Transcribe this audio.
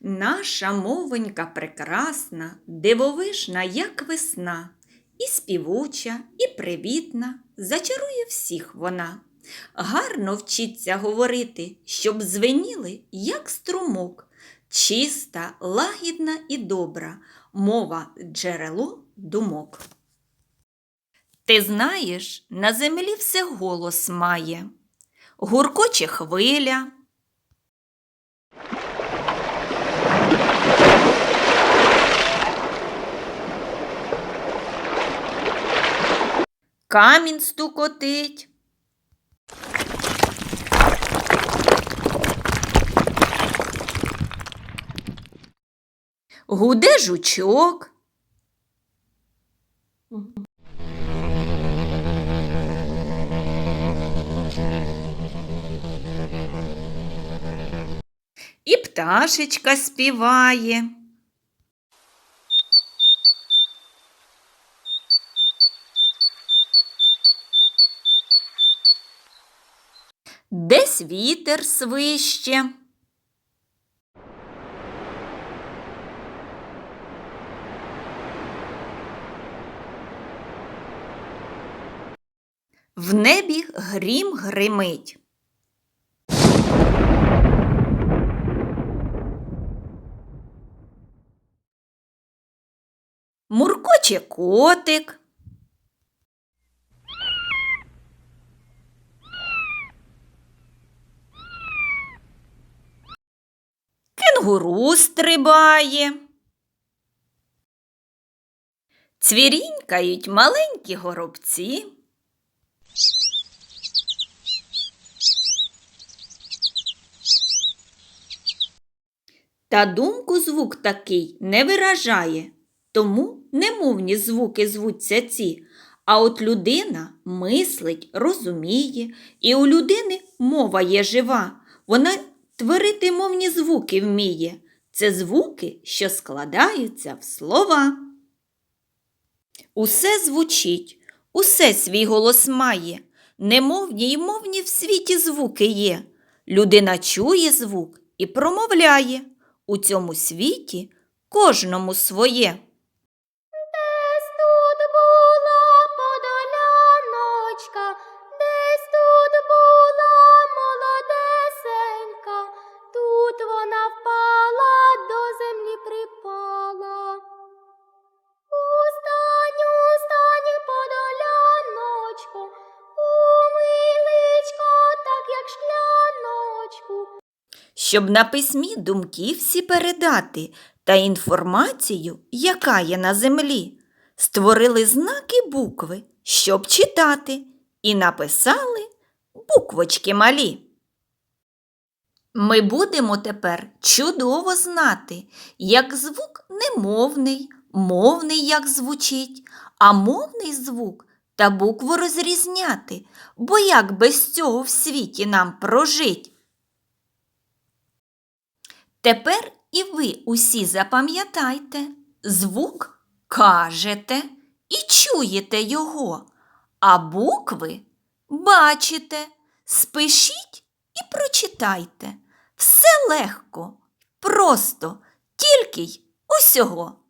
Наша мовонька прекрасна, дивовижна, як весна, і співуча, і привітна, зачарує всіх вона. Гарно вчиться говорити, щоб звеніли, як струмок, чиста, лагідна і добра, мова джерело думок. Ти знаєш, на землі все голос має, гуркоче хвиля. Камінь стукотить. Гуде жучок. І пташечка співає. Десь вітер свище. В небі грім гримить. Муркоче котик. Кенгуру стрибає. Цвірінькають маленькі горобці. Та думку звук такий не виражає, тому немовні звуки звуться ці. А от людина мислить, розуміє, і у людини мова є жива. Вона творити мовні звуки вміє. Це звуки, що складаються в слова. Усе звучить, усе свій голос має. Немовні й мовні в світі звуки є. Людина чує звук і промовляє. У цьому світі кожному своє. Щоб на письмі думки всі передати та інформацію, яка є на землі, створили знаки букви, щоб читати, і написали буквочки малі. Ми будемо тепер чудово знати, як звук немовний, мовний як звучить, а мовний звук та букву розрізняти, бо як без цього в світі нам прожить. Тепер і ви усі запам'ятайте, звук кажете і чуєте його, а букви бачите, спишіть і прочитайте. Все легко, просто, тільки й усього